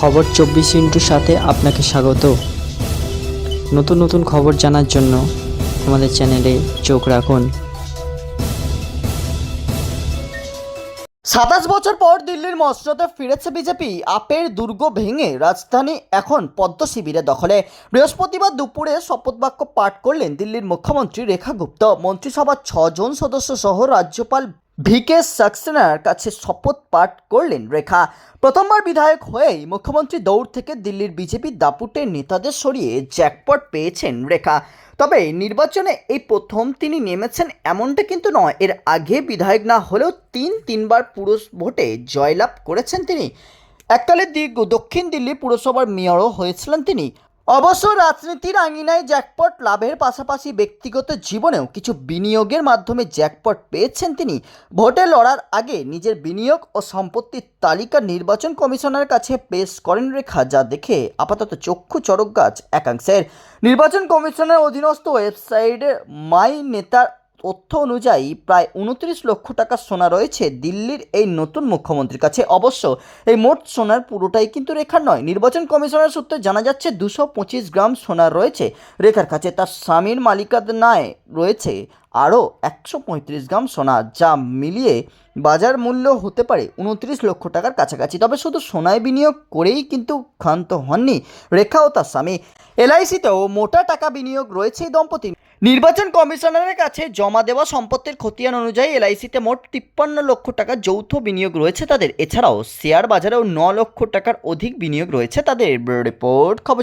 খবর চব্বিশ ইন্টুর সাথে আপনাকে স্বাগত। নতুন নতুন খবর জানার জন্য আমাদের চ্যানেলে চোখ রাখুন। সাতাশ বছর পর দিল্লির মসনদে ফিরেছে বিজেপি। আপের দুর্গ ভেঙে রাজধানী এখন পদ্ম শিবিরে দখলে। বৃহস্পতিবার দুপুরে শপথ বাক্য পাঠ করলেন দিল্লির মুখ্যমন্ত্রী রেখা গুপ্ত। মন্ত্রিসভার ছজন সদস্য সহ রাজ্যপাল ভিকে সাক্সেনার কাছে শপথ পাঠ করলেন রেখা। প্রথমবার বিধায়ক হয়েই মুখ্যমন্ত্রী দৌড় থেকে দিল্লির বিজেপি দাপুটের নেতাদের সরিয়ে জ্যাকপট পেয়েছেন রেখা। তবে নির্বাচনে এই প্রথম তিনি নেমেছেন এমনটা কিন্তু নয়। এর আগে বিধায়ক না হলেও তিন তিনবার পুরুষ ভোটে জয়লাভ করেছেন তিনি। এককালে দিগ দক্ষিণ দিল্লি পুরসভার মেয়রও হয়েছিলেন তিনি। অবশ্য রাজনীতির আঙিনায় জ্যাকপট লাভের পাশাপাশি ব্যক্তিগত জীবনেও কিছু বিনিয়োগের মাধ্যমে জ্যাকপট পেয়েছেন তিনি। ভোটে লড়ার আগে নিজের বিনিয়োগ ও সম্পত্তির তালিকা নির্বাচন কমিশনের কাছে পেশ করেন রেখা, যা দেখে আপাতত চক্ষু চড়ক গাছ একাংশের। নির্বাচন কমিশনের অধীনস্থ ওয়েবসাইটে মাই নেতার তথ্য অনুযায়ী প্রায় উনত্রিশ লক্ষ টাকা সোনা রয়েছে দিল্লির এই নতুন মুখ্যমন্ত্রীর কাছে। অবশ্য এই মোট সোনার পুরোটাই কিন্তু রেখার নয়। নির্বাচন কমিশনের সূত্রে জানা যাচ্ছে, দুশো পঁচিশ গ্রাম সোনা রয়েছে রেখার কাছে। তার স্বামীর মালিকানায় রয়েছে আরও একশো পঁয়ত্রিশ গ্রাম সোনা, যা মিলিয়ে বাজার মূল্য হতে পারে উনত্রিশ লক্ষ টাকার কাছাকাছি। তবে শুধু সোনায় বিনিয়োগ করেই কিন্তু ক্ষান্ত হননি রেখা ও তার স্বামী। এলআইসিতেও মোটা টাকা বিনিয়োগ রয়েছে দম্পতি নির্বাচন কমিশনারের কাছে জমা দেওয়া সম্পত্তির খতিয়ান অনুযায়ী এলআইসিতে মোট তিপ্পান্ন লক্ষ টাকা যৌথ বিনিয়োগ রয়েছে তাদের। এছাড়াও শেয়ার বাজারেও ন লক্ষ টাকার অধিক বিনিয়োগ রয়েছে তাদের। রিপোর্ট, খবর